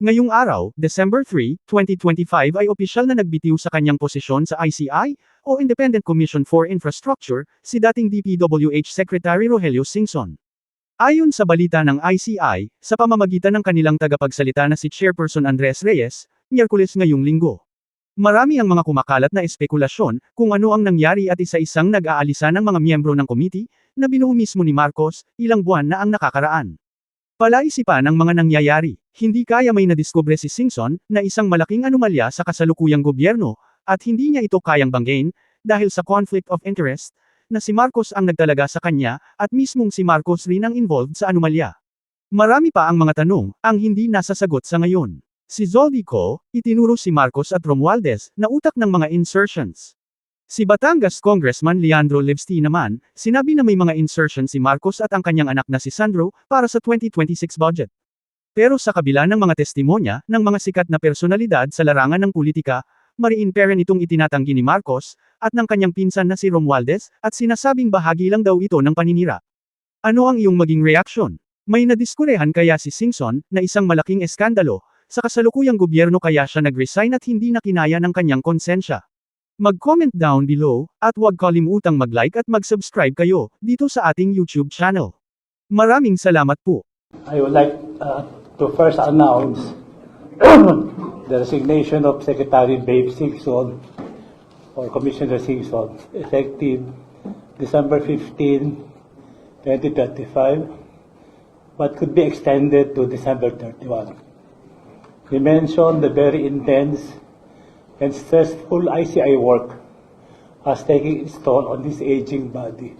Ngayong araw, December 3, 2025 ay opisyal na nagbitiw sa kanyang posisyon sa ICI, o Independent Commission for Infrastructure, si dating DPWH Secretary Rogelio Singson. Ayon sa balita ng ICI, sa pamamagitan ng kanilang tagapagsalita na si Chairperson Andres Reyes, Miyerkules ngayong linggo. Marami ang mga kumakalat na espekulasyon kung ano ang nangyari at isa-isang nag-aalisa ng mga miyembro ng committee na binuo mismo ni Marcos ilang buwan na ang nakakaraan. Palaisipan ang mga nangyayari, hindi kaya may nadiskubre si Singson na isang malaking anomalya sa kasalukuyang gobyerno, at hindi niya ito kayang banggain, dahil sa conflict of interest, na si Marcos ang nagtalaga sa kanya, at mismong si Marcos rin ang involved sa anomalya. Marami pa ang mga tanong, ang hindi nasasagot sa ngayon. Si Zoldico, itinuro si Marcos at Romualdez, na utak ng mga insertions. Si Batangas Congressman Leandro Levsti naman, sinabi na may mga insertion si Marcos at ang kanyang anak na si Sandro, para sa 2026 budget. Pero sa kabila ng mga testimonya, ng mga sikat na personalidad sa larangan ng politika, mariin peren itong itinatanggi ni Marcos, at ng kanyang pinsan na si Romualdez, at sinasabing bahagi lang daw ito ng paninira. Ano ang iyong maging reaksyon? May nadiskurehan kaya si Singson, na isang malaking eskandalo, sa kasalukuyang gobyerno kaya siya nag-resign at hindi na kinaya ng kanyang konsensya. Mag-comment down below, at huwag kalimutang mag-like at mag-subscribe kayo, dito sa ating YouTube channel. Maraming salamat po. I would like uh, to first announce the resignation of Secretary Babe Singson or Commissioner Singson effective December 15, 2025, but could be extended to December 31. He mentioned the very intense and stressful ICI work has taken its toll on his aging body.